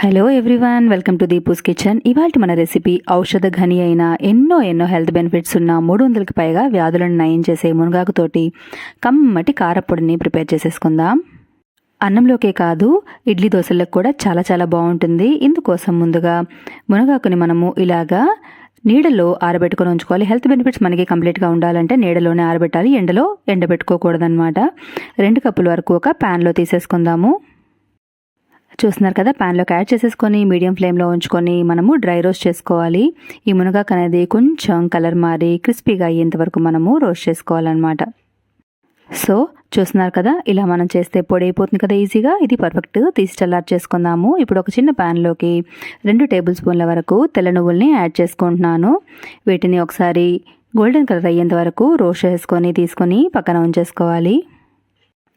Hello everyone welcome to Deepu's kitchen ఇవాళ మన recipe ఔషధ ఘని అయిన ఎన్నో ఎన్నో హెల్త్ బెనిఫిట్స్ ఉన్న మూడు వందలకి పైగా వ్యాధులను నయం చేసే మునగాకుతోటి కమ్మటి కారపొడిని ప్రిపేర్ చేసేసుకుందాం. అన్నంలోకే కాదు ఇడ్లీ దోశలకు కూడా చాలా చాలా బాగుంటుంది. ఇందుకోసం ముందుగా మునగాకుని మనము ఇలాగా నీడలో ఆరబెట్టుకొని ఉంచుకోవాలి. హెల్త్ బెనిఫిట్స్ మనకి కంప్లీట్గా ఉండాలంటే నీడలోనే ఆరబెట్టాలి ఎండలో ఎండబెట్టుకోకూడదనమాట రెండు కప్పుల వరకు ఒక ప్యాన్లో తీసేసుకుందాము. చూస్తున్నారు కదా ప్యాన్లోకి యాడ్ చేసేసుకొని మీడియం ఫ్లేమ్లో ఉంచుకొని మనము డ్రై రోస్ట్ చేసుకోవాలి. ఈ మునగాకు అనేది కొంచెం కలర్ మారి క్రిస్పీగా అయ్యేంత వరకు మనము రోస్ట్ చేసుకోవాలన్నమాట. సో చూస్తున్నారు కదా ఇలా మనం చేస్తే పొడి అయిపోతుంది కదా ఈజీగా ఇది పర్ఫెక్ట్ తీసి చేసుకుందాము. ఇప్పుడు ఒక చిన్న ప్యాన్లోకి రెండు టేబుల్ స్పూన్ల వరకు తెల్ల నువ్వుల్ని యాడ్ చేసుకుంటున్నాను. వీటిని ఒకసారి గోల్డెన్ కలర్ అయ్యేంత వరకు రోస్ట్ చేసుకొని తీసుకొని పక్కన ఉంచేసుకోవాలి.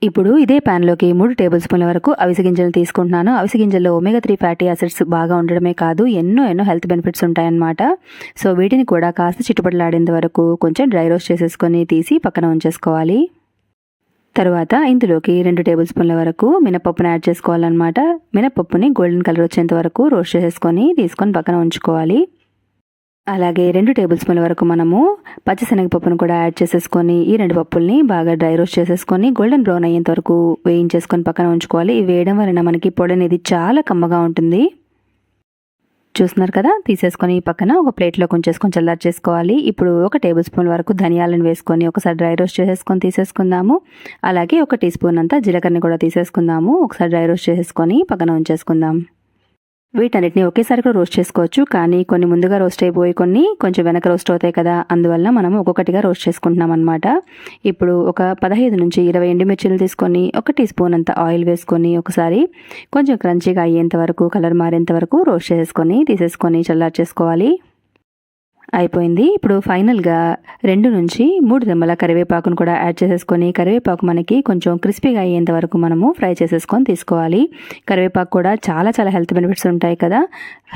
ఇప్పుడు ఇదే ప్యాన్లోకి మూడు టేబుల్ స్పూన్ల వరకు అవిసి గింజలు తీసుకుంటున్నాను. అవిసి గింజల్లో ఒమేగా త్రీ ఫ్యాటీ యాసిడ్స్ బాగా ఉండడమే కాదు ఎన్నో ఎన్నో హెల్త్ బెనిఫిట్స్ ఉంటాయన్నమాట. సో వీటిని కూడా కాస్త చిట్టుపట్లాడేంత వరకు కొంచెం డ్రై రోస్ట్ చేసేసుకొని తీసి పక్కన ఉంచేసుకోవాలి. తర్వాత ఇందులోకి రెండు టేబుల్ స్పూన్ల వరకు మినపప్పును యాడ్ చేసుకోవాలన్నమాట. మినపప్పుని గోల్డెన్ కలర్ వచ్చేంత వరకు రోస్ట్ చేసేసుకొని తీసుకొని పక్కన ఉంచుకోవాలి. అలాగే రెండు టేబుల్ స్పూన్ల వరకు మనము పచ్చిశనగపప్పును కూడా యాడ్ చేసేసుకొని ఈ రెండు పప్పుల్ని బాగా డ్రై రోస్ట్ చేసేసుకొని గోల్డెన్ బ్రౌన్ అయ్యేంత వరకు వేయించేసుకొని పక్కన ఉంచుకోవాలి. ఇవి వేయడం వలన మనకి పొడి అనేది చాలా కమ్మగా ఉంటుంది. చూస్తున్నారు కదా? తీసేసుకొని పక్కన ఒక ప్లేట్లో కొంచెం చల్లారి చేసుకోవాలి ఇప్పుడు ఒక టేబుల్ స్పూన్ వరకు ధనియాలను వేసుకొని ఒకసారి డ్రై రోస్ట్ చేసేసుకొని తీసేసుకుందాము. అలాగే ఒక టీ స్పూన్ అంతా జీలకర్రని కూడా తీసేసుకుందాము. ఒకసారి డ్రై రోస్ట్ చేసేసుకొని పక్కన ఉంచేసుకుందాం. వీటన్నిటిని ఒకేసారి కూడా రోస్ట్ చేసుకోవచ్చు. కానీ కొన్ని ముందుగా రోస్ట్ అయిపోయి కొన్ని కొంచెం వెనక రోస్ట్ అవుతాయి కదా అందువల్ల మనం ఒక్కొక్కటిగా రోస్ట్ చేసుకుంటున్నాం అనమాట ఇప్పుడు ఒక పదహైదు నుంచి ఇరవై ఎండుమిర్చిలు తీసుకొని ఒక టీ స్పూన్ అంత ఆయిల్ వేసుకొని ఒకసారి కొంచెం క్రంచీగా అయ్యేంత వరకు కలర్ మారేంత వరకు రోస్ట్ చేసుకొని తీసేసుకొని చల్లార్ చేసుకోవాలి అయిపోయింది. ఇప్పుడు ఫైనల్గా రెండు నుంచి మూడు రెమ్మల కరివేపాకును కూడా యాడ్ చేసేసుకొని కరివేపాకు మనకి కొంచెం క్రిస్పీగా అయ్యేంత వరకు మనము ఫ్రై చేసేసుకొని తీసుకోవాలి. కరివేపాకు కూడా చాలా చాలా హెల్త్ బెనిఫిట్స్ ఉంటాయి కదా.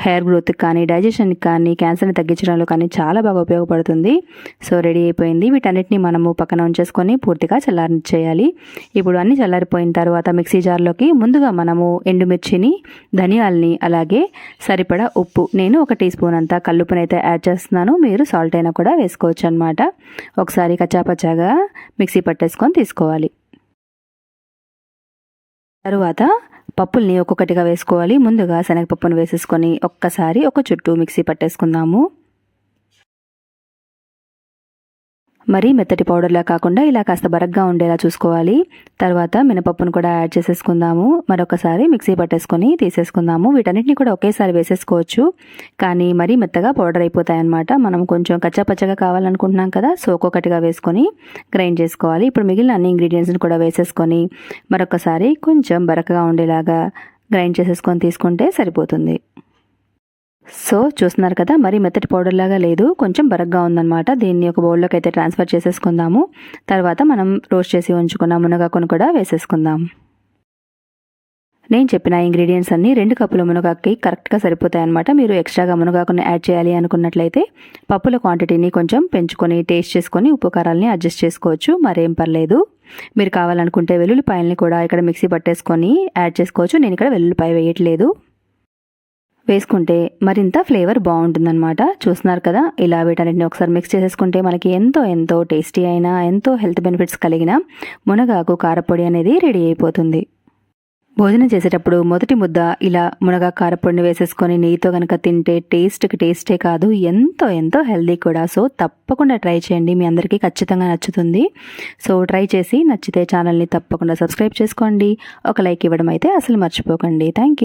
హెయిర్ గ్రోత్కి కానీ డైజెషన్కి కానీ క్యాన్సర్ని తగ్గించడంలో కానీ చాలా బాగా ఉపయోగపడుతుంది. సో రెడీ అయిపోయింది. వీటన్నిటిని మనము పక్కన ఉంచేసుకొని పూర్తిగా చల్లారిచ్చేయాలి. ఇప్పుడు అన్ని చల్లారిపోయిన తర్వాత మిక్సీ జార్లోకి ముందుగా మనము ఎండుమిర్చిని ధనియాల్ని అలాగే సరిపడా ఉప్పు. నేను ఒక టీ స్పూన్ అంతా కల్లుపునైతే యాడ్ చేస్తున్నాను. వేసుకున్నాను మీరు సాల్ట్ అయినా కూడా వేసుకోవచ్చు అనమాట ఒకసారి కచ్చాపచ్చాగా మిక్సీ పట్టేసుకొని తీసుకోవాలి. తరువాత పప్పుల్ని ఒక్కొక్కటిగా వేసుకోవాలి. ముందుగా శనగపప్పును వేసేసుకొని ఒక్కసారి ఒక చుట్టూ మిక్సీ పట్టేసుకుందాము. మరీ మెత్తటి పౌడర్లా కాకుండా ఇలా కాస్త బరగ్గా ఉండేలా చూసుకోవాలి. తర్వాత మినపప్పును కూడా యాడ్ చేసేసుకుందాము. మరొకసారి మిక్సీ పట్టేసుకొని తీసేసుకుందాము. వీటన్నిటిని కూడా ఒకేసారి వేసేసుకోవచ్చు. కానీ మరీ మెత్తగా పౌడర్ అయిపోతాయి అనమాట మనం కొంచెం కచ్చాపచ్చగా కావాలనుకుంటున్నాం కదా సో ఒక్కొక్కటిగా వేసుకొని గ్రైండ్ చేసుకోవాలి. ఇప్పుడు మిగిలిన అన్ని ఇంగ్రీడియంట్స్ని కూడా వేసేసుకొని మరొకసారి కొంచెం బరకగా ఉండేలాగా గ్రైండ్ చేసేసుకొని తీసుకుంటే సరిపోతుంది. సో చూస్తున్నారు కదా మరి మెత్తటి పౌడర్ లాగా లేదు. కొంచెం బరగ్గా ఉందన్నమాట. దీన్ని ఒక బౌల్లోకి అయితే ట్రాన్స్ఫర్ చేసేసుకుందాము. తర్వాత మనం రోస్ట్ చేసి ఉంచుకున్న మునగాకును కూడా వేసేసుకుందాం. నేను చెప్పిన ఇంగ్రీడియంట్స్ అన్నీ రెండు కప్పుల మునగాకి కరెక్ట్గా సరిపోతాయి అనమాట మీరు ఎక్స్ట్రాగా మునగాకుని యాడ్ చేయాలి అనుకున్నట్లయితే పప్పుల క్వాంటిటీని కొంచెం పెంచుకొని టేస్ట్ చేసుకొని ఉప్పు కారాలని అడ్జస్ట్ చేసుకోవచ్చు. మరేం పర్లేదు. మీరు కావాలనుకుంటే వెల్లుల్లిపాయల్ని కూడా ఇక్కడ మిక్సీ పట్టేసుకొని యాడ్ చేసుకోవచ్చు. నేను ఇక్కడ వెల్లుల్లిపాయ వేయట్లేదు. వేసుకుంటే మరింత ఫ్లేవర్ బాగుంటుందన్నమాట. చూస్తున్నారు కదా ఇలా వీటన్నిటిని ఒకసారి మిక్స్ చేసేసుకుంటే మనకి ఎంతో ఎంతో టేస్టీ అయినా ఎంతో హెల్త్ బెనిఫిట్స్ కలిగిన మునగాకు కారపొడి అనేది రెడీ అయిపోతుంది. భోజనం చేసేటప్పుడు మొదటి ముద్ద ఇలా మునగా కారపొడిని వేసేసుకొని నెయ్యితో కనుక తింటే టేస్ట్కి టేస్టే కాదు ఎంతో ఎంతో హెల్దీ కూడా. సో తప్పకుండా ట్రై చేయండి మీ అందరికీ ఖచ్చితంగా నచ్చుతుంది. సో ట్రై చేసి నచ్చితే ఛానల్ని తప్పకుండా సబ్స్క్రైబ్ చేసుకోండి. ఒక లైక్ ఇవ్వడం అయితే అసలు మర్చిపోకండి. Thank you